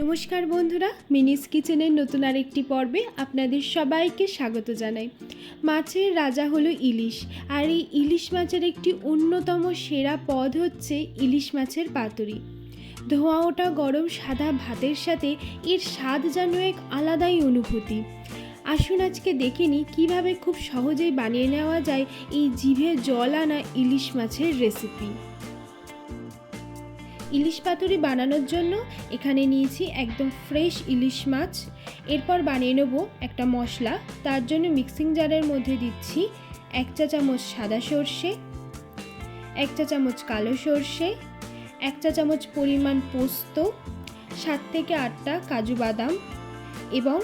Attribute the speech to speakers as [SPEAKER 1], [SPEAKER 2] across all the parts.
[SPEAKER 1] নমস্কার বন্ধুরা, মিনিস কিচেনের নতুন আরেকটি পর্বে আপনাদের সবাইকে স্বাগত জানাই। মাছের রাজা হলো ইলিশ, আর এই ইলিশ মাছের একটি অন্যতম সেরা পদ হচ্ছে ইলিশ মাছের পাতুরি। ধোঁয়া ওটা গরম সাদা ভাতের সাথে এর স্বাদ যেন এক আলাদাই অনুভূতি। আসুন আজকে দেখে নিই কীভাবে খুব সহজেই বানিয়ে নেওয়া যায় এই জিভে জল আনা ইলিশ মাছের রেসিপি ইলিশ পাতুরি বানানোর জন্য এখানে নিয়েছি একদম ফ্রেশ ইলিশ মাছ। এরপর বানিয়ে নেব একটা মশলা। তার জন্য মিক্সিং জারের মধ্যে দিচ্ছি এক চা চামচ সাদা সর্ষে, এক চা চামচ কালো সর্ষে, এক চা চামচ পরিমাণ পোস্ত, সাত থেকে আটটা কাজু বাদাম এবং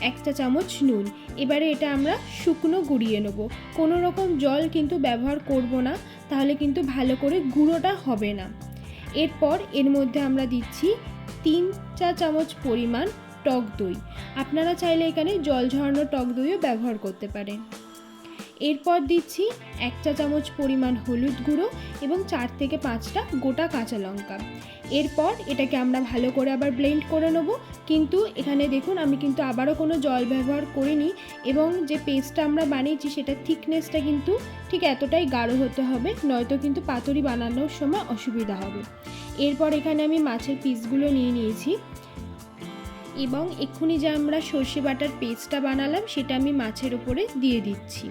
[SPEAKER 1] এক চা চামচ নুন। এবারে এটা আমরা শুকনো গুঁড়িয়ে নেব। কোনো রকম জল কিন্তু ব্যবহার করব না, তাহলে কিন্তু ভালো করে গুঁড়োটা হবে না। এরপর এর মধ্যে আমরা দিচ্ছি তিন চা চামচ পরিমাণ টক দই। আপনারা চাইলে এখানে জল ঝরানো টক দইও ব্যবহার করতে পারেন। এরপর দিচ্ছি এক চা চামচ পরিমাণ হলুদ গুঁড়ো এবং চার থেকে পাঁচটা গোটা কাঁচা লঙ্কা। এরপর এটাকে আমরা ভালো করে আবার ব্লেন্ড করে নেব। কিন্তু এখানে দেখুন, আমি কিন্তু আবারও কোনো জল ব্যবহার করিনি এবং যে পেস্টটা আমরা বানিয়েছি, সেটার থিকনেসটা কিন্তু ঠিক এতটাই গাঢ় হতে হবে, নয়তো কিন্তু পাতুরি বানানোর সময় অসুবিধা হবে। এরপর এখানে আমি মাছের পিসগুলো নিয়ে নিয়েছি। এবং এক্ষুনি যে আমরা সর্ষে বাটার পেস্টটা বানালাম, সেটা আমি মাছের উপরে দিয়ে দিচ্ছি।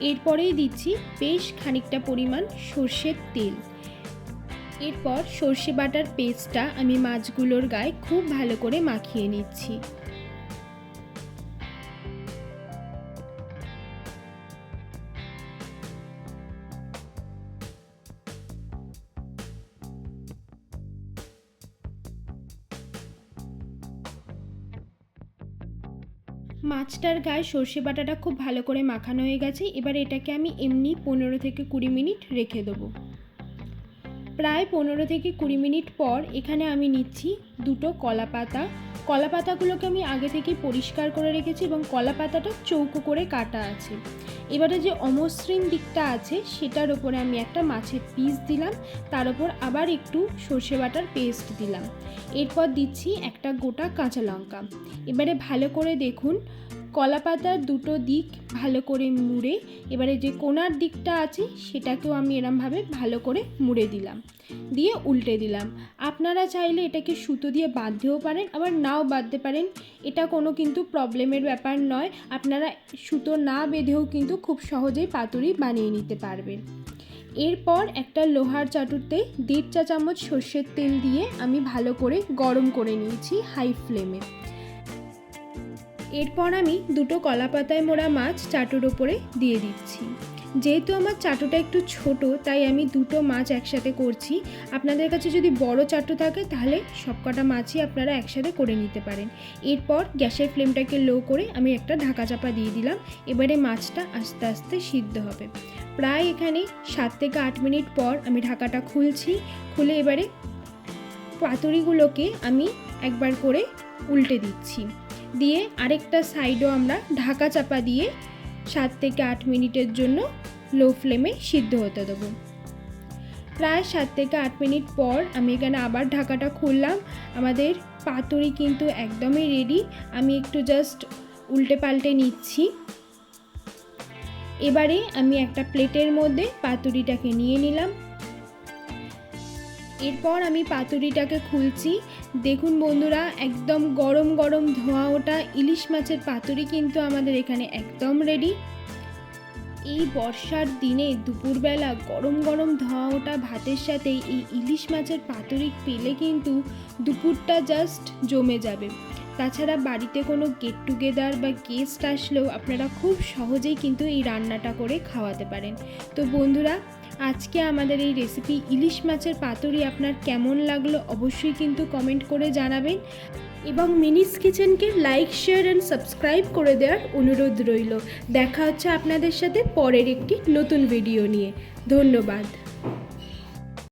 [SPEAKER 1] এরপরেই দিচ্ছি বেশ খানিকটা পরিমাণ সর্ষের তেল। এরপর সর্ষে বাটার পেস্টটা আমি মাছগুলোর গায়ে খুব ভালো করে মাখিয়ে নিচ্ছি। মাছটার গায়ে সর্ষে বাটাটা খুব ভালো করে মাখানো হয়ে গেছে, এবার এটাকে আমি এমনি পনেরো থেকে কুড়ি মিনিট রেখে দেবো। প্রায় পনেরো থেকে কুড়ি মিনিট পর এখানে আমি নিচ্ছি দুটো কলা পাতা। কলা পাতাগুলোকে আমি আগে থেকেই পরিষ্কার করে রেখেছি এবং কলা পাতাটা চৌকো করে কাটা আছে। এবারে যে অমসৃণ দিকটা আছে, সেটার ওপরে আমি একটা মাছের পিস দিলাম, তার ওপর আবার একটু সর্ষে বাটার পেস্ট দিলাম। এরপর দিচ্ছি একটা গোটা কাঁচা লঙ্কা। এবারে ভালো করে দেখুন কলা পাতার দুটো দিক ভালো করে মুড়ে, এবারে যে কোনার দিকটা আছে সেটাকেও আমি এরমভাবে ভালো করে মুড়ে দিলাম, দিয়ে উল্টে দিলাম। আপনারা চাইলে এটাকে সুতো দিয়ে বাঁধতেও পারেন, আবার নাও বাঁধতে পারেন। এটা কোনো কিন্তু প্রবলেমের ব্যাপার নয়, আপনারা সুতো না বেঁধেও কিন্তু খুব সহজেই পাতুরি বানিয়ে নিতে পারবেন। এরপর একটা লোহার চাটুতে দেড় চা চামচ সর্ষের তেল দিয়ে আমি ভালো করে গরম করে নিয়েছি হাই ফ্লেমে। এরপর আমি দুটো কলা পাতায় মোড়া মাছ চাটুর ওপরে দিয়ে দিচ্ছি। যেহেতু আমার চাটুটা একটু ছোট, তাই আমি দুটো মাছ একসাথে করছি। আপনাদের কাছে যদি বড় চাটু থাকে, তাহলে সবকটা মাছই আপনারা একসাথে করে নিতে পারেন। এরপর গ্যাসের ফ্লেমটাকে লো করে আমি একটা ঢাকা চাপা দিয়ে দিলাম। এবারে মাছটা আস্তে আস্তে সিদ্ধ হবে। প্রায় এখানে সাত থেকে আট মিনিট পর আমি ঢাকাটা খুলছি। খুলে এবারে পাতুরিগুলোকে আমি একবার করে উল্টে দিচ্ছি। দিয়ে আরেকটা সাইডও আমরা ঢাকা চাপা দিয়ে সাত থেকে আট মিনিটের জন্য লো ফ্লেমে সিদ্ধ হতে দেবো। প্রায় সাত থেকে আট মিনিট পর আমি এখানে আবার ঢাকাটা খুললাম। আমাদের পাতুরি কিন্তু একদমই রেডি আমি একটু জাস্ট উল্টে পাল্টে নিচ্ছি। এবারে আমি একটা প্লেটের মধ্যে পাতুরিটাকে নিয়ে নিলাম। এরপর আমি পাতুরিটাকে খুলছি। দেখুন বন্ধুরা, একদম গরম গরম ধোঁয়া ওটা ইলিশ মাছের পাতুরি কিন্তু আমাদের এখানে একদম রেডি এই বর্ষার দিনে দুপুরবেলা গরম গরম ধোঁয়া ওটা ভাতের সাথে এই ইলিশ মাছের পাতুরি পেলে কিন্তু দুপুরটা জাস্ট জমে যাবে। তাছাড়া বাড়িতে কোনো গেট টুগেদার বা গেস্ট আসলেও আপনারা খুব সহজেই কিন্তু এই রান্নাটা করে খাওয়াতে পারেন। তো বন্ধুরা, আজকে আমাদের এই রেসিপি ইলিশ মাছের পাতুরি আপনার কেমন লাগল অবশ্যই কিন্তু কমেন্ট করে জানাবেন এবং মিনিস কিচেনকে লাইক শেয়ার অ্যান্ড সাবস্ক্রাইব করে দেওয়ার অনুরোধ রইল। দেখা হচ্ছে আপনাদের সাথে পরের একটি নতুন ভিডিও নিয়ে। ধন্যবাদ।